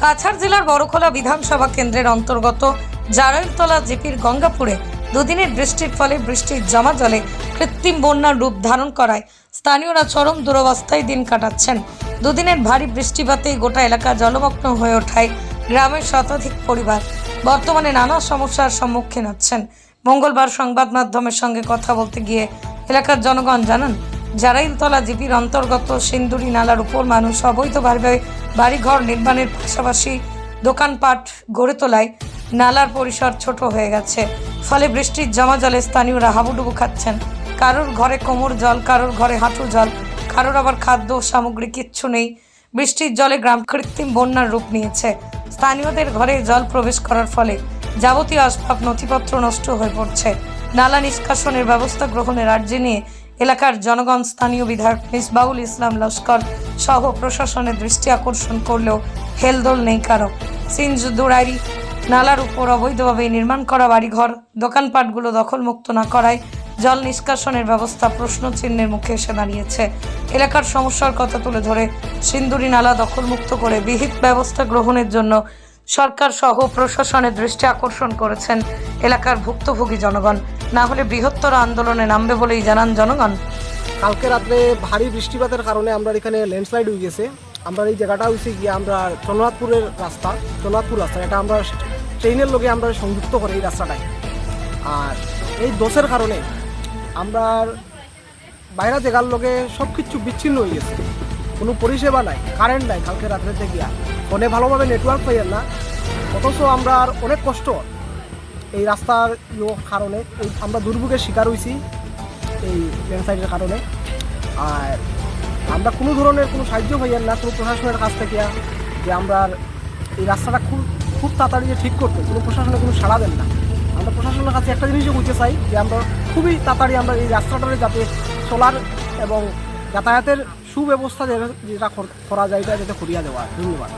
কাছাড় জেলার বড়খোলা বিধানসভা কেন্দ্রের অন্তর্গত জারাইলতলা জিপির গঙ্গাপুরে দুদিনের বৃষ্টির ফলে বৃষ্টির জমা জলে কৃত্রিম বন্যার রূপ ধারণ করায় স্থানীয়রা চরম দুরবস্থায় দিন কাটাচ্ছেন। দুদিনের ভারী বৃষ্টিপাতে গোটা এলাকা জলমগ্ন হয়ে ওঠায় গ্রামের শতাধিক পরিবার বর্তমানে নানা সমস্যার সম্মুখীন হচ্ছেন। মঙ্গলবার সংবাদ মাধ্যমের সঙ্গে কথা বলতে গিয়ে এলাকার জনগণ জানান জারাইলতলা জিপির অন্তর্গত সিন্দুরি নালার উপর মানুষ অবৈধভাবে বাড়িঘর নির্মাণের পাশাপাশি দোকানপাট গড়ে তোলায় নালার পরিসর ছোট হয়ে গেছে। ফলে বৃষ্টির জমা জলে স্থানীয়রা হাবুডুবু খাচ্ছেন। কারোর ঘরে কোমর জল, কারোর ঘরে হাঁটু জল, কারোর আবার খাদ্য সামগ্রী কিচ্ছু নেই। বৃষ্টির জলে গ্রাম কৃত্রিম বন্যার রূপ নিয়েছে। স্থানীয়দের ঘরে জল প্রবেশ করার ফলে যাবতীয় আসবাব, নথিপত্র নষ্ট হয়ে পড়ছে। নালা নিষ্কাশনের ব্যবস্থা গ্রহণের আর্জি নিয়ে এলাকার জনগণ স্থানীয় বিধায়ক মিসবাউল ইসলাম লস্কর সহ প্রশাসনের দৃষ্টি আকর্ষণ করলেও হেলদোল নেই কারও। সিনজুদুরারি নালার উপর অবৈধভাবে নির্মাণ করা বাড়িঘর, দোকানপাটগুলো দখলমুক্ত না করায় জল নিষ্কাশনের ব্যবস্থা প্রশ্ন চিহ্নের মুখে এসে দাঁড়িয়েছে। এলাকার সমস্যার কথা তুলে ধরে সিন্দুরি নালা দখলমুক্ত করে বিহিত ব্যবস্থা গ্রহণের জন্য সরকার সহ প্রশাসনের দৃষ্টি আকর্ষণ করেছেন এলাকার ভুক্তভোগী জনগণ। না হলে বৃহত্তর আন্দোলনে নামবে বলেই জানান জনগণ। কালকে রাত্রে ভারী বৃষ্টিপাতের কারণে আমরা এখানে ল্যান্ডস্লাইড হয়ে গেছে। আমরা এই জায়গাটা হয়েছে গিয়ে আমরা চন্দ্রনাথপুরের রাস্তা, চন্দ্রনাথপুর রাস্তা, এটা আমরা ট্রেনের লোকে আমরা সংযুক্ত করি এই রাস্তাটায়। আর এই দোষের কারণে আমরা বাইরে জায়গার লোকে সব কিছু বিচ্ছিন্ন হয়ে গেছে। কোনো পরিষেবা নাই কারেন্ট নাই কালকে রাত্রে থেকে ফোনে ভালোভাবে নেটওয়ার্ক পাই না। অথচ আমরা অনেক কষ্ট এই রাস্তার কারণে, এই আমরা দুর্ভোগের শিকার হয়েছি এই ল্যান্ডস্লাইডের কারণে। আর আমরা কোনো ধরনের কোনো সাহায্য পাইয়েন না, কোনো প্রশাসনের কাছ থেকে, যে আমরা এই রাস্তাটা খুব খুব তাড়াতাড়ি যে ঠিক করতে, কোনো প্রশাসনে কোনো সাড়া দেন না। আমরা প্রশাসনের কাছে একটা জিনিসই বলতে চাই, যে আমরা খুবই তাড়াতাড়ি আমরা এই রাস্তাটারে যাতে চলার এবং যাতায়াতের সুব্যবস্থা যেটা করা যায়, এটা যাতে করিয়া দেওয়া ধন্যবাদ।